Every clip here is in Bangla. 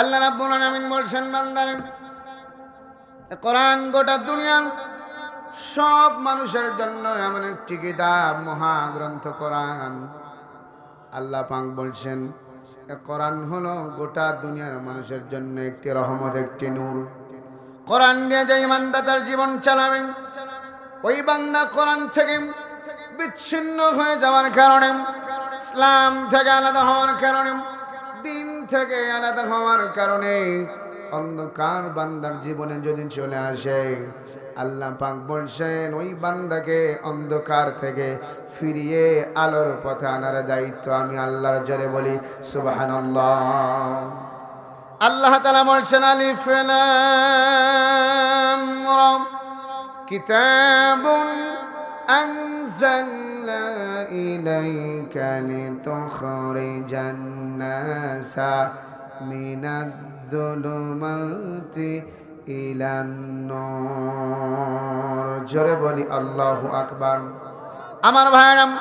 আল্লাহ রাব্বুল আলামিন বলছেন, বান্দারে, কোরআন গোটা দুনিয়া সব মানুষের জন্য এমন একটি কিতাব, মহাগ্রন্থ কোরআন। আল্লাহ পাক বলছেন কোরআন হলো গোটা দুনিয়ার মানুষের জন্য একটি রহমত, একটি নূর। কোরআন দিয়ে যে ইমানদা তার জীবন চালাবে, ওই বান্দা কোরআন থেকে বিচ্ছিন্ন হয়ে যাওয়ার কারণে, ইসলাম থেকে আলাদা হওয়ার কারণে থেকে আলাদা হওয়ার কারণে অন্ধকার বান্দার জীবনে যদি চলে আসে, আল্লাহ পাক বলছেন, ওই বান্দাকে অন্ধকার থেকে ফিরিয়ে আলোর পথে আনার দায়িত্ব আমি আল্লাহর জোরে বলি, সুবহানাল্লাহ। আল্লাহ তাআলা বলছেন, আলিফ লাম রা কিতাবুন أنزلنا إليك لتخرج الناس من الظلمات إلى النور জোরে বলি আল্লাহ আকবার আমার ভাইরাম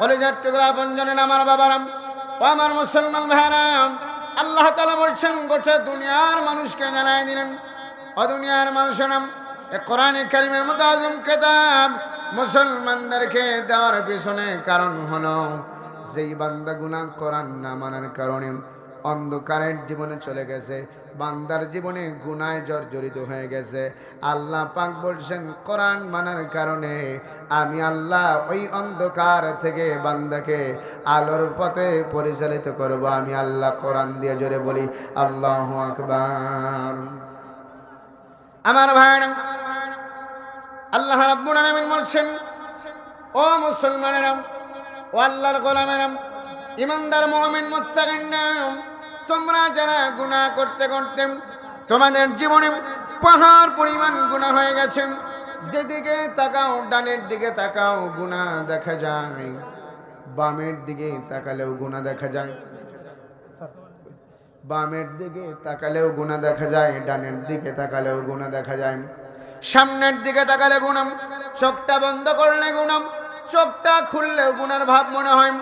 কলেজের টুকরা আপনজনেন আমার বাবারাম ও আমার মুসলমান ভাইরাম আল্লাহ তালা বলছেন গোটা দুনিয়ার মানুষকে জানাই দিলেন ও দুনিয়ার মানুষেরাম এ কোরআনে কারিমের মতো আজম কেতাব মুসলমানদেরকে দেওয়ার পিছনে কারণ হলো, যেই বান্দা গুনাহ কোরআন না মানার কারণে অন্ধকারের জীবনে চলে গেছে, বান্দার জীবনে গুনায় জর্জরিত হয়ে গেছে। আল্লাহ পাক বলছেন, কোরআন মানার কারণে আমি আল্লাহ ওই অন্ধকার থেকে বান্দাকে আলোর পথে পরিচালিত করব। আমি আল্লাহ কোরআন দিয়ে জোরে বলি, আল্লাহ আকবার। আমার ভাইরা আল্লাহ রাব্বুল আলামিন বলছেন, ও মুসলমানেরা, ও আল্লাহর গোলামেরা, ইমানদার মুমিন মুত্তাকিনা তোমরা যারা গুনাহ করতে করতে তোমাদের জীবনে পাহাড় পরিমাণ গুনাহ হয়ে গেছে, যেদিকে তাকাও, ডানের দিকে তাকাও, গুনাহ দেখা যায়, বামের দিকে তাকালেও গুনাহ দেখা যায়। বামের দিকে তাকালেও গুণা দেখা যায়, ডানের দিকে তাকালেও গুণা দেখা যায়। সামনের দিকে তাকালে গুণাম চোখটা বন্ধ করলে গুণাম চোখটা খুললেও গুনার ভাব মনে হয়।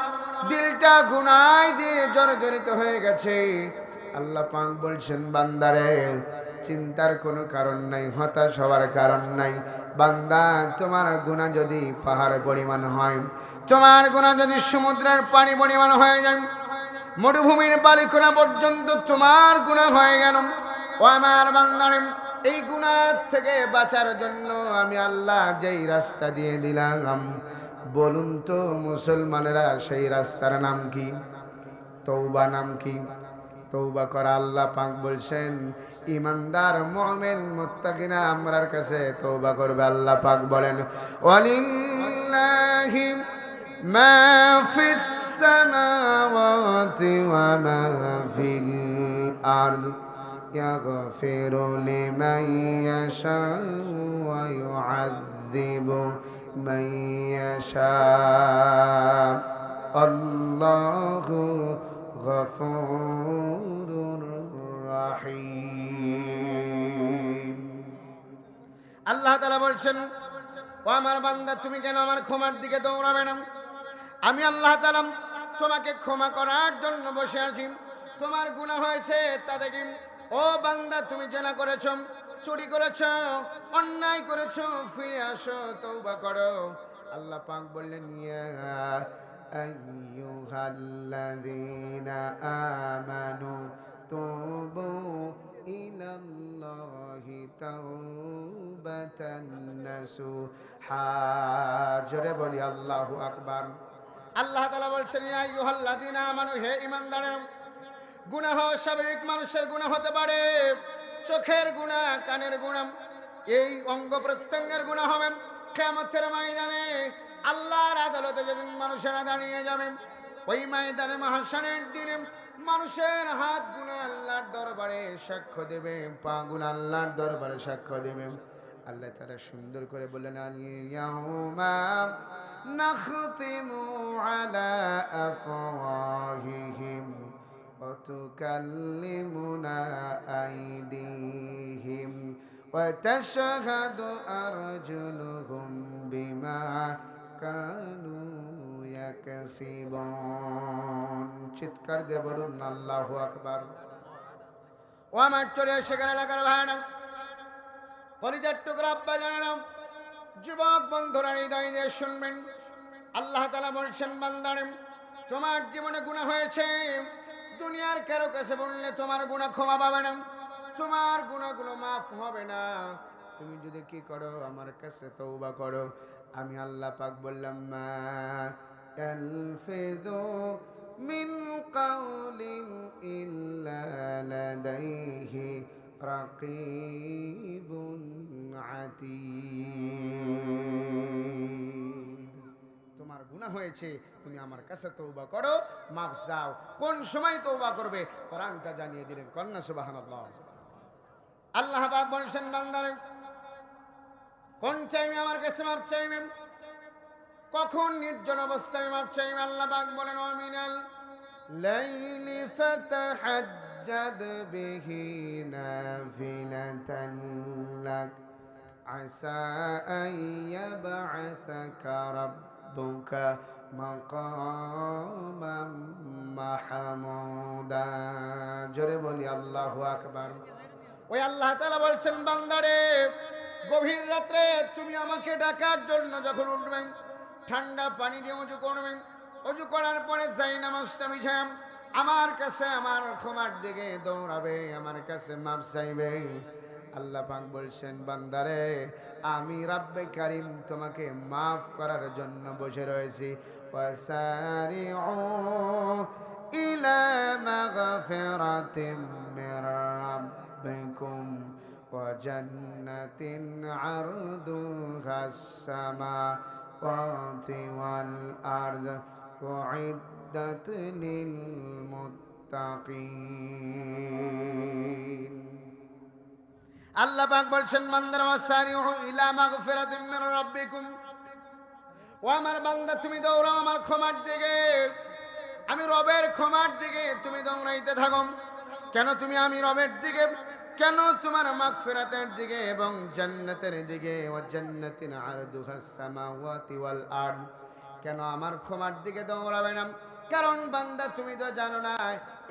দিলটা গুনায় দিয়ে জর্জরিত হয়ে গেছে। আল্লাহ পাক বলছেন, বান্দারে, চিন্তার কোনো কারণ নাই, হতাশ হওয়ার কারণ নাই। বান্দা, তোমার গুণা যদি পাহাড় পরিমাণ হয়, তোমার গুণা যদি সমুদ্রের পানি পরিমাণ হয়ে যায় মরুভূমির বালিকোনা পর্যন্ত তোমার গুণা হয়ে গেল। ও আমার বান্দারে, এই গুণার থেকে বাঁচার জন্য আমি আল্লাহ যেই রাস্তা দিয়ে দিলাম। বলুন তো মুসলমানেরা সেই রাস্তার নাম কি? তৌবা নাম কি? তৌবা করা আল্লাহ পাক বলছেন, ইমানদার, মুমিন, মুত্তাকিনা, আমরার কাছে তৌবা করবে আল্লাহ পাক বলেন। ওয়ালিল্লাহি মা ফিস السماوات وما في الأرض يغفر لمن يشاء ويعذب من يشاء الله غفور رحيم আল্লাহ তালা বলছেন ও আমার বান্দা তুমি কেন আমার ক্ষমার দিকে দৌড়াবে না আমি আল্লাহ তালাম তোমাকে ক্ষমা করার জন্য বসে আছি। তোমার গুণা হয়েছে তা দেখি ও বান্দা, তুমি জেনা করেছ, চুরি করেছ, অন্যায় করেছ, ফিরে আসো তৌবা করো। আল্লাহ পাক বললেন, ইয়া আইয়ুহাল্লাযীনা আমানু তুবু ইলাল্লাহি তাওবাতান নাসুহা। জোরে বলি, আল্লাহু আকবার। আল্লাহ তালা বলছেন ইউহাল্লাযীনা আমানু, হে ঈমানদারেরা, গুনাহ স্বাভাবিক মানুষের গুনাহ হতে পারে, চোখের গুণা কানের গুনাহ, এই অঙ্গ প্রত্যঙ্গের গুনাহ হবে। কিয়ামতের ময়দানে আল্লাহর আদালতে যেদিন মানুষেরা দাঁড়িয়ে যাবে, ওই ময়দানে মহাশানের দিনে মানুষের হাত গুণা আল্লাহর দরবারে সাক্ষ্য দেবে, পা গুনা আল্লাহর দরবারে সাক্ষ্য দেবে। আল্লাহ তারা সুন্দর করে বললেন আলিয়াউমা نختم على أفواههم وتكلمنا أيديهم وتشهد أرجلهم بما كانوا يكسبون চিৎকার দিয়ে বলুন আল্লাহু আকবার ও আমার চলে সেখানে এলাকার ভাইরা কলিজার টুকরা আব্বা জানালাম যুবক বন্ধুরা, হৃদয় দিয়ে শুনবেন। আল্লাহ তালা বলছেন, বান্দারে, তোমার জীবনে গুণা হয়েছে। দুনিয়ার কারও কাছে বললে তোমার গুণা ক্ষমা পাবে না। তোমার গুণাগুলো মাফ হবে না। তুমি যদি কি করো, আমার কাছে তৌবা করো। আমি আল্লাহ পাক বললাম, মা এলফেদো মিন কাউলিন ইল্লা লাদাইহি রাকিবুন। عتيد তোমার গুনাহ হয়েছে তুমি আমার কাছে তৌবা করো মাফ চাও কোন সময় তৌবা করবে কোরআনটা জানিয়ে দিলেন কন্যা সুবহানাল্লাহ আল্লাহ পাক বলছেন বান্দারে কোন টাইমে আমার কাছে মাফ চাইবেন কখন নির্জন অবস্থায় মাপ চাইবে আল্লাহ পাক বলেন অমিনাল লাইলি ফাতাহাজ্জাদ বিহি নাফিলাতান লাক আসা আন ইয়াবআসাকা রাব্বুকা মাকামাম মাহমুদা জোরে বলি, আল্লাহু আকবার। ওই আল্লাহ তাআলা বলছেন, বান্দারে, গভীর রাত্রে তুমি আমাকে ডাকার জন্য যখন উঠবেন, ঠান্ডা পানি দিয়ে উঁচু করবেন অজু করার পরে যাই নামাজটা বিছাম আমার কাছে আমার ক্ষমার দিকে দৌড়াবে, আমার কাছে মাপ চাইবে। আল্লাহ পাক বলছেন বান্দারে আমি রাব্বে কারিম তোমাকে মাফ করার জন্য বসে রয়েছি ওয়াসারিউ ইলা মাগফিরাতিম মির রাব্বিকুম وجنة عرضها السماوات والأرض أعدت للمتقين আল্লাহ পাক বলছেন বান্দার ওয়াসারিউ ইলা মাগফিরাতিম মির রাব্বিকুম। ও আমার বান্দা, তুমি দৌড়াও আমার ক্ষমার দিকে। আমি রবের ক্ষমার দিকে তুমি দৌড়াইতে থাকো। কেন তুমি আমি রবের দিকে? কেন তোমার মাগফিরাতের দিকে এবং জান্নাতের দিকে? ও জান্নাতিন আরদুহাস সামাওয়াতি ওয়াল আরদ। কেন আমার ক্ষমার দিকে দৌড়াবে না? কারণ বান্দা, তুমি তো জানো না,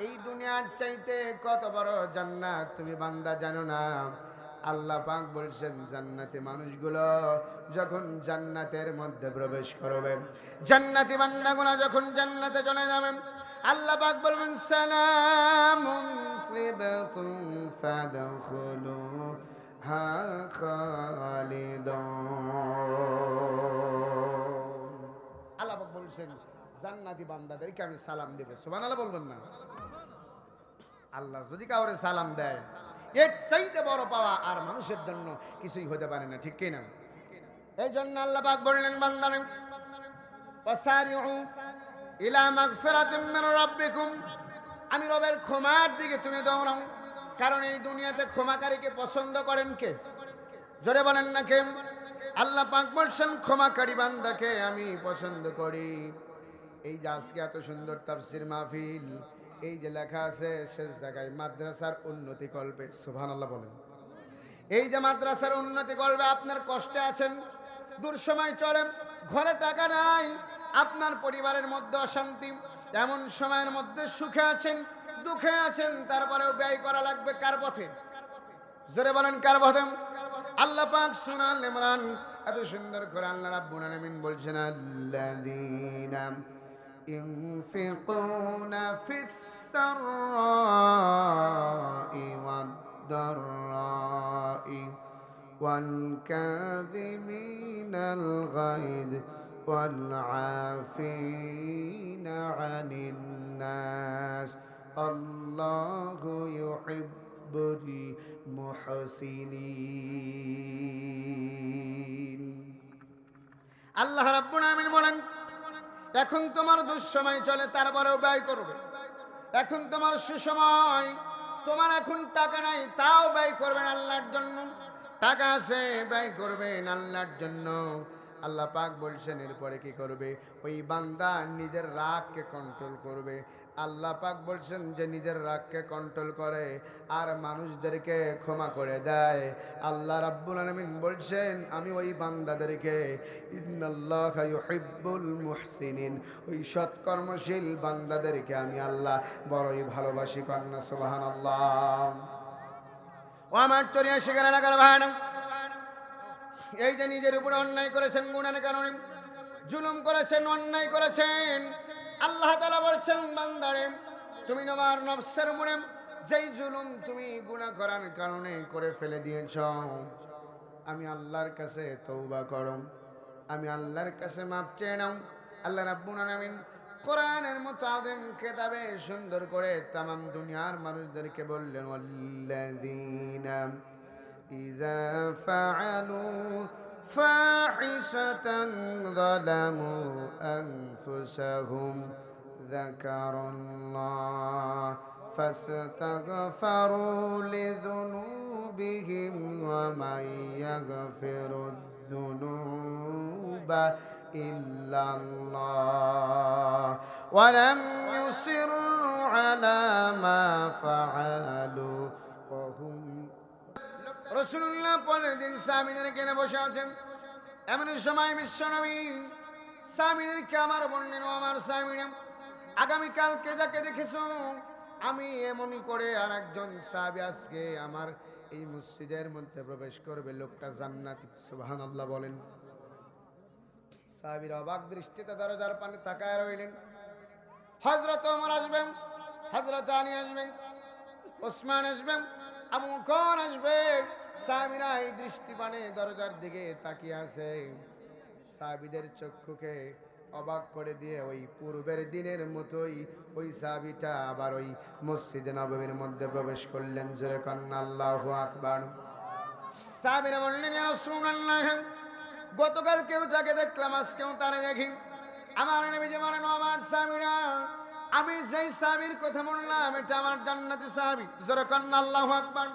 এই দুনিয়ার চাইতে কত বড় জান্নাত তুমি বান্দা জানো না। আল্লাহ পাক বলছেন, জান্নাতি মানুষগুলো যখন জান্নাতের মধ্যে প্রবেশ করবে, জান্নাতি বান্দাগুলো যখন জান্নাতে চলে যাবে, আল্লাহ পাক বলবেন খালিদুন। আল্লাহ পাক বলছেন, জান্নাতি বান্দাদেরকে আমি সালাম দেব। সুবহানাল্লাহ বলবেন না। আল্লাহ যদি কাউরে সালাম দেয় এর চাইতে বড় পাওয়া আর মানুষের জন্য কিছুই হতে পারে না, ঠিক কিনা? এই জন্য আল্লাহ পাক বললেন, বান্দারে ইলা মাগফিরাতিম মির রাব্বিকুম। আমি রবের ক্ষমার দিকে তুমি দৌড়াও, কারণ এই দুনিয়াতে ক্ষমাকারীকে পছন্দ করেন কে? জোরে বলেন না কে? আল্লাহ পাক বলছেন, ক্ষমাকারী বান্দাকে আমি পছন্দ করি। এই যে আজকে এত সুন্দর তাফসির মাহফিল এই যে লেখা আছে, শেষ জায়গায় মাদ্রাসার উন্নতি কল্পে সুবহান আল্লাহ বলেন। এই যে মাদ্রাসার উন্নতি করবে আপনার কষ্টে আছেন দূর সময় চলে ঘরে টাকা নাই, আপনার পরিবারের মধ্যে অশান্তি, এমন সময়ের মধ্যে সুখে আছেন, দুঃখে আছেন, তারপরেও ব্যয় করা লাগবে কার পথে? জোরে বলেন কার পথে? আল্লাহ পাক সুনাল ইমরান, এত সুন্দর করে আল্লাহ রাব্বুল আলামিন বলছেন, আল্লাযীনা ينفقون في السراء والضراء والكاظمين الغيظ والعافين عن الناس الله يحب المحسنين আল্লাহ রাব্বুল আলামিন বলেন এখন তোমার দুঃসময় চলে, তারপরেও ব্যয় করবে। এখন তোমার সুসময়, তোমার এখন টাকা নাই, তাও ব্যয় করবেন আল্লাহর জন্য। টাকা আছে, ব্যয় করবেন আল্লাহর জন্য। আল্লাহ পাক বলছেন, এরপরে কি করবে? ওই বান্দা নিজের রাগকে কন্ট্রোল করবে। আল্লাহ পাক বলছেন যে, নিজের রাগকে কন্ট্রোল করে আর মানুষদেরকে ক্ষমা করে দেয়। আল্লাহ রাব্বুল আলামিন বলছেন, আমি ওই বান্দাদেরকে, ইন্নাল্লাহা ইউহিব্বুল মুহসিনিন, ওই সৎকর্মশীল বান্দাদেরকে আমি আল্লাহ বড়ই ভালোবাসি কন্যা আল্লাহ ও আমার চরিয়া শিকার এলাকার ভাড়া এই যে নিজের উপরে অন্যায় করেছেন গুণের কারণে, জুলুম করেছেন, অন্যায় করেছেন, আল্লাহ তালা বলছেন, বান্দারে, তুমি তোমার নফসের উপরে যেই জুলুম তুমি গুণা করার কারণে করে ফেলে দিয়েছ, আমি আল্লাহর কাছে তৌবা করম আমি আল্লাহর কাছে মাপ চেয়ে নাও। আল্লাহ রাব্বুল আলামিন কোরআনের মতো আদেম কেতাবে সুন্দর করে তামাম দুনিয়ার মানুষদেরকে বললেন إذا فعلوا فاحشة ظلموا أنفسهم. ذكروا الله فاستغفروا لذنوبهم ومن يغفر الذنوب إلا الله. ولم يصروا على ما فعلوا. রসুল্লাহ পরের দিন স্বামীদের কেনে বসে আছেন। এমন সময় বিশ্বনবী স্বামীদেরকে আমার বললেন আমার স্বামীরা আগামীকালকে যাকে দেখেছ, আমি এমনই করে আর একজন সাহাবি আজকে আমার এই মসজিদের মধ্যে প্রবেশ করবে। লোকটা জান্নাতি সুবহান আল্লাহ বলেন। সাহাবির অবাক দৃষ্টিতে দরজার পানে তাকায় রইলেন। হজরত ওমর আসবেন হজরত আলী আসবেন, ওসমান আসবেন, আবু কর আসবে। সাহাবিরা এই দৃষ্টি পানে দরজার দিকে তাকিয়ে আছে। সাহাবিদের চক্ষুকে অবাক করে দিয়ে ওই পূর্বের দিনের মতোই ওই সাহাবিটা আবার ওই মসজিদে নববীর মধ্যে প্রবেশ করলেন। জোরে কন্যা, আল্লাহ আকবার। সাহাবিরা বললেন গতকাল কেউ যাকে দেখলাম, আজকেও তারে দেখি। আমার নবীজি বলেন আমার সাহাবিরা, আমি যেই সাহাবীর কথা বললাম, এটা আমার জান্নাতি সাহাবী। জোরে কন্যা, আল্লাহু আকবার।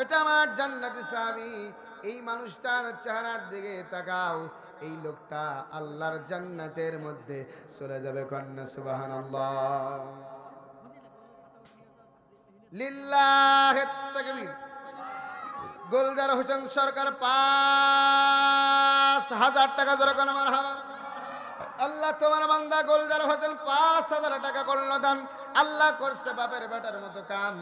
এটা আমার জান্নাতি সাহাবী এই মানুষটার চেহারার দিকে তাকাও। এই লোকটা আল্লাহর জান্নাতের মধ্যে চলে যাবে কন্যা লিল্লাহ গোলদার হোসেন সরকার পাঁচ হাজার টাকা আমার হাওয়া আল্লাহ তোমার বান্দা গোলদার হোসেন পাঁচ হাজার টাকা করল দান আল্লাহ করছে, বাপের বেটার মতো কাম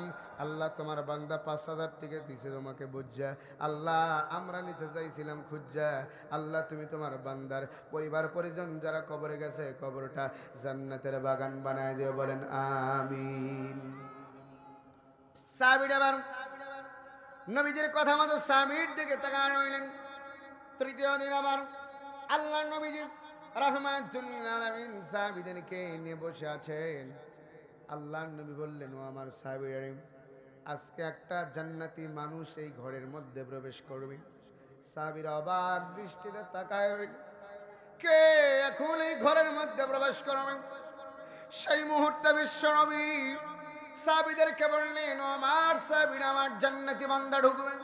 আল্লাহ তোমার বান্দা পাঁচ হাজার টাকা দিছে তোমাকে বুঝা। আল্লাহ, আমরা নিতে চাইছিলাম খুঁজা। আল্লাহ, তুমি তোমার বান্দার পরিবার পরিজন যারা কবরে গেছে, কবরটা জান্নাতের বাগান বানায় দিও, বলেন আমিন। সাবির আবার নবীজির কথা মতো স্বামীর দিকে তাকায় তৃতীয় দিন আবার আল্লাহ নবীজি রহমাতুল্লাহ সাহাবিদেরকে নিয়ে বসে আছেন। আল্লাহ নবী বললেন, ও আমার সাহাবির আজকে একটা জান্নাতি মানুষ এই ঘরের মধ্যে প্রবেশ করবে। সাহাবির অবাক দৃষ্টিতে তাকায় কে এখন এই ঘরের মধ্যে প্রবেশ করবে? সেই মুহূর্তে বিশ্ব নবী সাবিদেরকে বললেন আমার সাবিরা আমার জান্নাতি বান্দা ঢুকবে।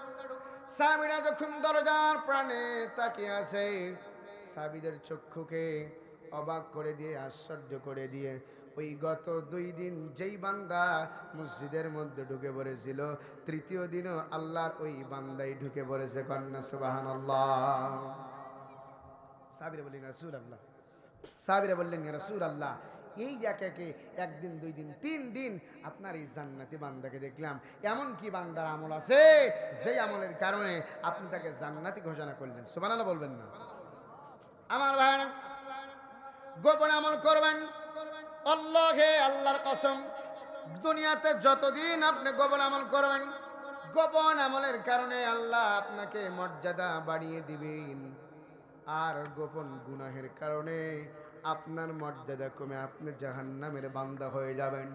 সাবিরা যখন দরজার প্রাণে তাকিয়ে আছে সাবিদের চক্ষুকে অবাক করে দিয়ে, আশ্চর্য করে দিয়ে ওই গত দুই দিন যেই বান্দা মসজিদের মধ্যে ঢুকে পড়েছিল, তৃতীয় দিনও আল্লাহর ওই বান্দাই ঢুকে পড়েছে কন্যা সুবাহান রাসুল আল্লাহ সাবিরা বললেন আল্লাহ এই একদিন, দুই দিন, তিন দিন আপনার এই জান্নাতি বান্দাকে দেখলাম। এমন কি আমল আছে? আমলের কারণে আপনি তাকে জান্নাতি ঘোষণা করলেন। বলবেন না। আমার ভাই গোপন আমল করবেন। আল্লাহে আল্লাহর কসম, দুনিয়াতে যতদিন আপনি গোপন আমল করবেন, গোপন আমলের কারণে আল্লাহ আপনাকে মর্যাদা বাড়িয়ে দিবেন। আর গোপন গুনাহের কারণে আপনার মর্যাদা কমে, আপনি জাহান্নামের বান্দা হয়ে যাবেন।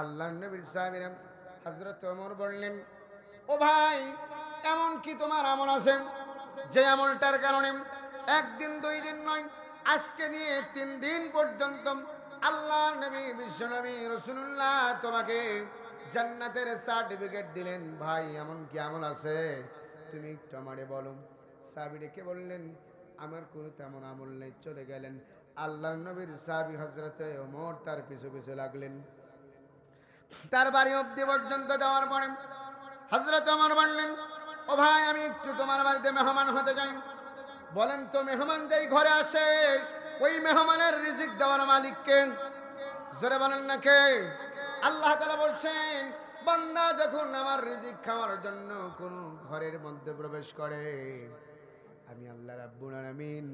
আল্লাহ নবীর সাহেবের হজরত ওমর বললেন, ও ভাই, এমন কি তোমার আমল আছে? যে আমলটার কারণে একদিন, দুই দিন নয়, আজকে নিয়ে তিন দিন পর্যন্ত আল্লাহ নবী, বিশ্ব নবী, রসুল্লাহ তোমাকে জান্নাতের সার্টিফিকেট দিলেন। ভাই, এমন কি আমল আছে? তুমি একটু আমারে বলো। সাবি ডেকে বললেন, আমার কোনো তেমন আমল নেই। চলে গেলেন। আল্লাহ নবীর সাবি হজরতে ওমর তার পিছু পিছু লাগলেন। তার বাড়ি অব্দি পর্যন্ত যাওয়ার পরে হজরত ওমর বললেন, ও ভাই, আমি একটু তোমার বাড়িতে মেহমান হতে যাই বলেন তো, মেহমান যেই ঘরে আসে ওই মেহমানের রিজিক দেওয়ার মালিককে। জোরে বলেন না কে? আল্লাহ তালা বলছেন, বান্দা যখন আমার রিজিক খাওয়ার জন্য কোন ঘরের মধ্যে প্রবেশ করে, আমি আল্লাহ রাব্বুল আলামিন,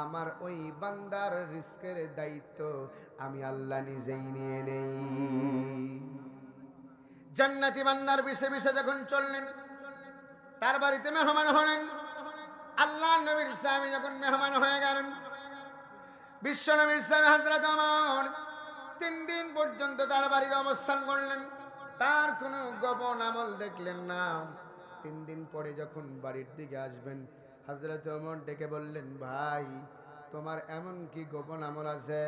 আমার ওই বান্দার রিস্কের দায়িত্ব আমি আল্লাহ নিজেই নিয়ে নেই। জান্নাতি বান্দার বিষে বিষে যখন চললেন, তার বাড়িতে মেহমান হলেন। আল্লাহ নবীর স্বামী যখন মেহমান হয়ে গেলেন বিশ্ব নবীর স্বামী হাজরত আমার তিন দিন পর্যন্ত তার বাড়িতে অবস্থান করলেন। তার কোনো গোপন আমল দেখলেন না। তিন দিন পরে যখন বাড়ির দিকে আসবেন হাজরত ওমর ডেকে বললেন, ভাই, তোমার এমন কি গোপন আমল আছে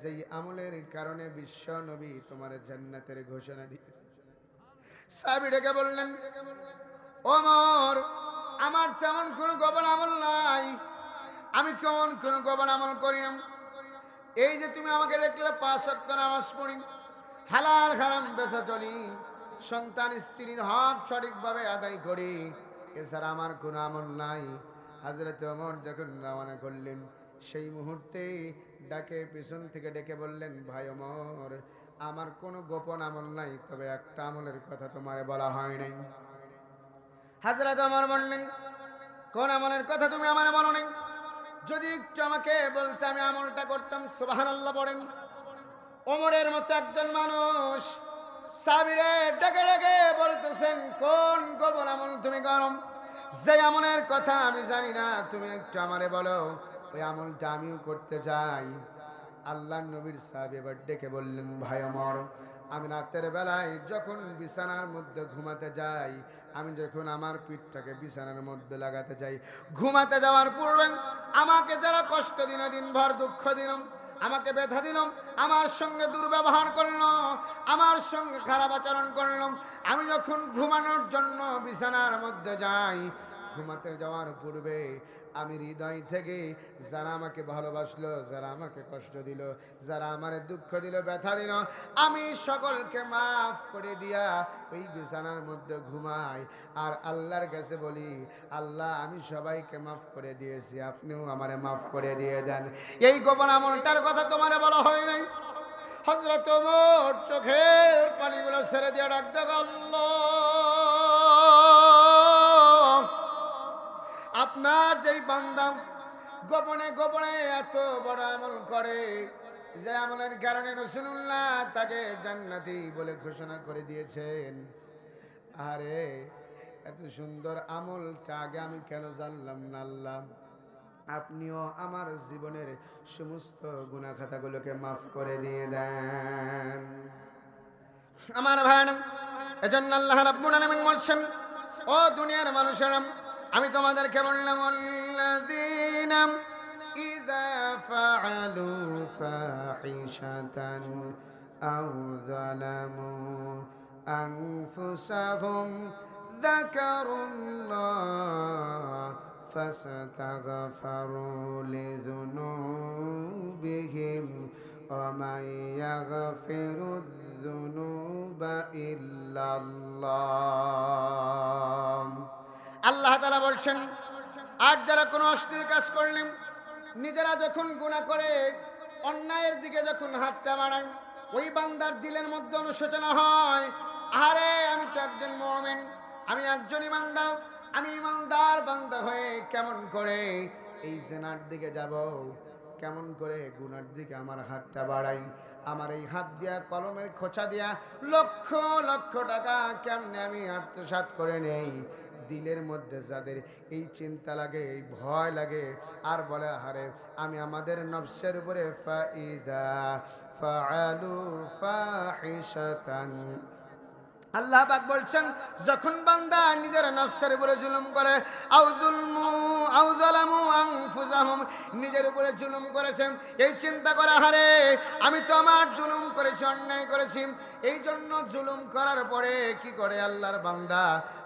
যেই আমলের কারণে বিশ্ব নবী তোমার জান্নাতের ঘোষণা দিয়েছে সাহাবী ডেকে বললেন ওমর আমার তেমন কোনো গোপন আমল নাই। আমি কেমন কোনো গোপন আমল করি না। এই যে তুমি আমাকে দেখলে পাঁচ সত্য নামাজ পড়ি। হালাল হারাম বেসা চলি। সন্তান স্ত্রীর হক সঠিকভাবে আদায় করি। এছাড়া আমার কোনো আমল নাই। হাজরত ওমর যখন রওনা করলেন, সেই মুহূর্তে ডাকে পিছন থেকে ডেকে বললেন, ভাই ওমর, আমার কোনো গোপন আমল নাই, তবে একটা আমলের কথা তোমারে বলা হয় নাই। হাজরত ওমর বললেন, কোন আমলের কথা তুমি আমার বলো নাই? যদি একটু আমাকে বলতে, আমি আমলটা করতাম সুবাহান আল্লাহ পড়েন। ওমরের মতো একজন মানুষ সাবিরে ডেকে ডেকে বলতেছেন, কোন গোপন আমল তুমি গরম? যে আমলের কথা আমি জানি না, তুমি একটু আমারে বলো, ওই আমলটা আমিও করতে চাই। আল্লাহ নবীর সাহেব এবার ডেকে বললেন, ভাই অমর আমি রাতের বেলায় যখন বিছানার মধ্যে ঘুমাতে যাই, আমি যখন আমার পিঠটাকে বিছানার মধ্যে লাগাতে যাই, ঘুমাতে যাওয়ার পূর্বে আমাকে যারা কষ্ট দিন, দিনভর দুঃখ দিলাম আমাকে ব্যথা দিলাম আমার সঙ্গে দুর্ব্যবহার করল, আমার সঙ্গে খারাপ আচরণ করলাম আমি যখন ঘুমানোর জন্য বিছানার মধ্যে যাই, ঘুমাতে যাওয়ার পূর্বে আমি হৃদয় থেকে যারা আমাকে ভালোবাসলো, যারা আমাকে কষ্ট দিল, যারা আমার দুঃখ দিল, ব্যথা দিল, আমি সকলকে মাফ করে দিয়া ওই বিছানার মধ্যে ঘুমাই। আর আল্লাহর কাছে বলি, আল্লাহ, আমি সবাইকে মাফ করে দিয়েছি, আপনিও আমারে মাফ করে দিয়ে দেন। এই গোপন আমলটার কথা তোমারে বলা হয় নাই। হজরত চোখের পানিগুলো ছেড়ে দিয়ে ডাক দেব আল্লাহ। আপনার যেই বান্দা গোপনে গোপনে এত বড় আমল করে যে আমলের কারণে রসুল্লাহ তাকে জান্নাতি বলে ঘোষণা করে দিয়েছেন। আরে, এত সুন্দর আমলটা আগে আমি কেন জানলাম না আল্লাহ? আপনিও আমার জীবনের সমস্ত গুণাখাতাগুলোকে মাফ করে দিয়ে দেন। আমার ভাই এজন্য আল্লাহ রাব্বুল আলামিন বলছেন, ও দুনিয়ার মানুষেরা আমি তোমাদেরকে বললাম আল্লাযীনা ইযা ফাআলু ফাহিশাতান আও যালামু আনফুসাহুম ذكروا الله فاستغفروا لذنوبهم ومن يغفر الذنوب إلا الله আল্লাহ তালা বলছেন, আর যারা কোনো অশ্লীল কাজ করলেন, নিজেরা যখন গুণা করে, অন্যায়ের দিকে যখন হাতটা বাড়ান, ওই বান্দার দিলের মধ্যে অনুশোচনা হয় আরে আমি তো একজন মোমেন, আমি একজন ইমানদার, আমি ইমানদার বান্দা হয়ে কেমন করে এই জেনার দিকে যাব? কেমন করে গুনার দিকে আমার হাতটা বাড়াই? আমার এই হাত দিয়া, কলমের খোঁচা দিয়া লক্ষ লক্ষ টাকা কেমনে আমি আত্মসাৎ করে নেই? দিলের মধ্যে যাদের এই চিন্তা লাগে, এই ভয় লাগে, আর বলে হারে আমি আমাদের নফসের উপরে ফাইদা, ফাআলু ফাহিশাতান। আল্লাহ পাক বলছেন, যখন বান্দা নিজের নফসের উপরে জুলুম করে আউ যুলমু আউ যালামু আনফুসাহুম, নিজের উপরে জুলুম করেছেন এই চিন্তা করা হারে আমি তো আমার জুলুম করেছি, অন্যায় করেছি। এই জন্য জুলুম করার পরে কি করে আল্লাহর বান্দা?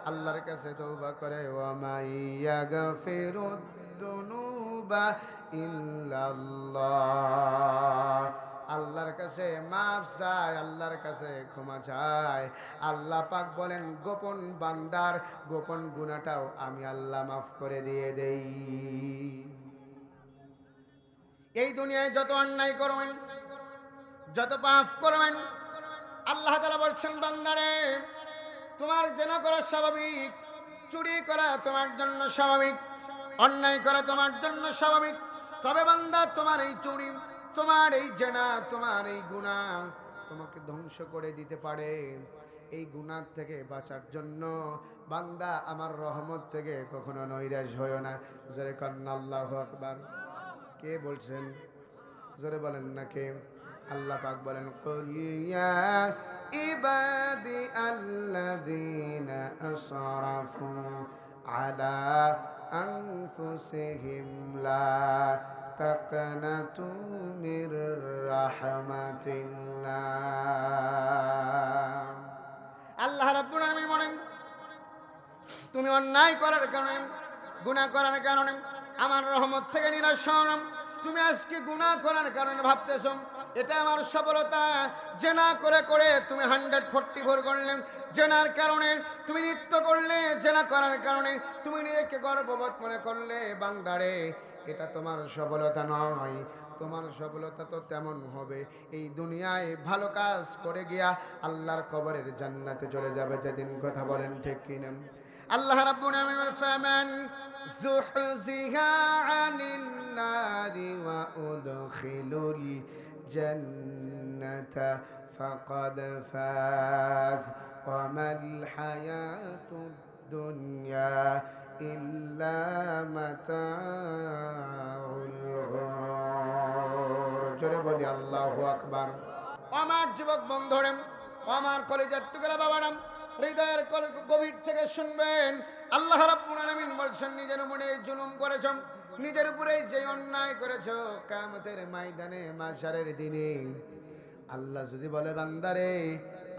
আল্লাহর কাছে তওবা করে ওয়া মাইয়াগফিরুদ দুনুবা ইল্লাল্লাহ। আল্লাহর কাছে মাফ চায়, আল্লাহর কাছে ক্ষমা চায়। আল্লাহ পাক বলেন, গোপন বান্দার গোপন গুণাটাও আমি আল্লাহ মাফ করে দিয়ে দেই। এই দুনিয়ায় যত অন্যায় করবেন, যত পাপ করবেন, আল্লাহ তালা বলছেন, বান্দারে, তোমার জেনা করা স্বাভাবিক, চুরি করা তোমার জন্য স্বাভাবিক, অন্যায় করা তোমার জন্য স্বাভাবিক। তবে বান্দা, তোমার এই চুরি তোমার এই জেনা, তোমার এই গুণা তোমাকে ধ্বংস করে দিতে পারে। এই গুণার থেকে বাঁচার জন্য বান্দা আমার রহমত থেকে কখনো নৈরাশ হয় না। জোরে কন্যা, আল্লাহ আকবার। কে বলছেন? জোরে বলেন না কে? আল্লাহ পাক বলেন কলিয়া ইবাদি আল্লাযীনা আসরাফু আলা আনফুসিহিম লা তাকনাতু মির রাহমাতিল্লাহ আল্লাহ রাব্বুল আলামিন বলেন, তুমি অন্যায় করার কারণে, গুনাহ করার কারণে, আমার রহমত থেকে নিরাশ হও তুমি আজকে গুনাহ করার কারণে ভাবতেছো, এটা আমার সফলতা। জেনা করে করে তুমি হান্ড্রেড ফোরটি ফোর করলে জেনার কারণে তুমি নৃত্য করলে জেনা করার কারণে তুমি নিজেকে গর্ববোধ মনে করলে, বান্দারে এটা তোমার সফলতা নয়। তোমার সফলতা তো তেমন হবে। এই দুনিয়ায় ভালো কাজ করে গিয়া আল্লাহর কবরের জান্নাতে চলে যাবে যেদিন কথা বলেন ঠিক কিনা। আল্লাহ রাব্বুল আলামিন ফামান যুহজিহা আনিন নারি ওয়া উদখিলুল জান্নাতা ফাকাদ ফাজ। ওয়া মাল হায়াতুদ দুনিয়া মাতাউল গুরুর জোরে বলি, আল্লাহু আকবার। আমার যুবক বন্ধুরে আমার কলেজের টুকরা বাবারাম হৃদয়ের গভীর থেকে শুনবেন, আল্লাহ রাব্বুল আলামিন বলছেন, নিজের মনে জুলুম করেছ, নিজের উপরে যে অন্যায় করেছ, কিয়ামতের ময়দানে মাশারের দিনে। আল্লাহ যদি বলে, বান্দারে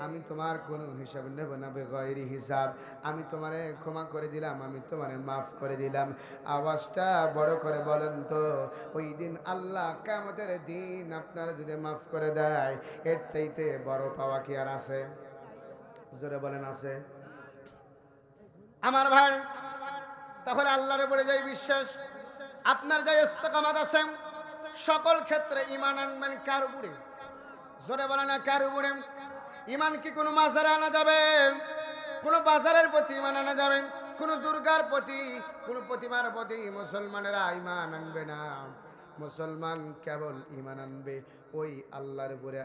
আমি তোমার কোনো হিসাব নেব না, বেগয়রি হিসাব। আমি তোমারে ক্ষমা করে দিলাম, আমি তোমারে মাফ করে দিলাম। আওয়াজটা বড় করে বলেন তো, ওই দিন আল্লাহ কামতের দিন আপনারা যদি মাফ করে দেয়, এর চাইতে বড় পাওয়া কি আর আছে? জোরে বলেন, আছে। আমার ভাই, তাহলে আল্লাহর উপরে যাই বিশ্বাস। আপনার যাই ইস্তেকামাত আছে, সকল ক্ষেত্রে ইমান আনবেন কার উপরে? জোরে বলে না, কার উপরে? ইমান কি কোনো মাজারে আনা যাবে? কোনো বাজারের প্রতি ইমান আনা যাবে? কোনো দুর্গার প্রতি? কোনো প্রতিমার প্রতি মুসলমানেরা ইমান আনবে না। মুসলমান কেবল ইমান আনবে ওই আল্লাহর উপরে।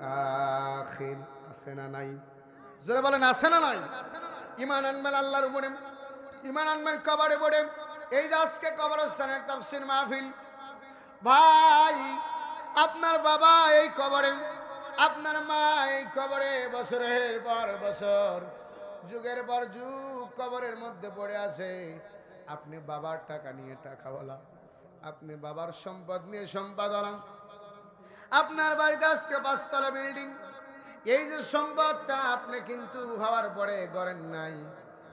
আখির। আছে না নাই? জোরে বলেন, আছে না নাই? ইমান আনবেন আল্লাহর উপরে ইমান আনবেন কবরে পড়ে এই যে আজকে কবরস্থানের তাফসির মাহফিল, ভাই, আপনার বাবা এই কবরে, আপনার মা এই কবরে বছরের পর বছর, যুগের পর যুগ কবরের মধ্যে পড়ে আছে। আপনি বাবার টাকা নিয়ে টাকা বলা আপনি বাবার সম্পদ নিয়ে সম্পদ আলাম আপনার বাড়িতে আজকে পাঁচতলা বিল্ডিং এই যে সংবাদটা আপনি কিন্তু হওয়ার পরে গড়েন নাই।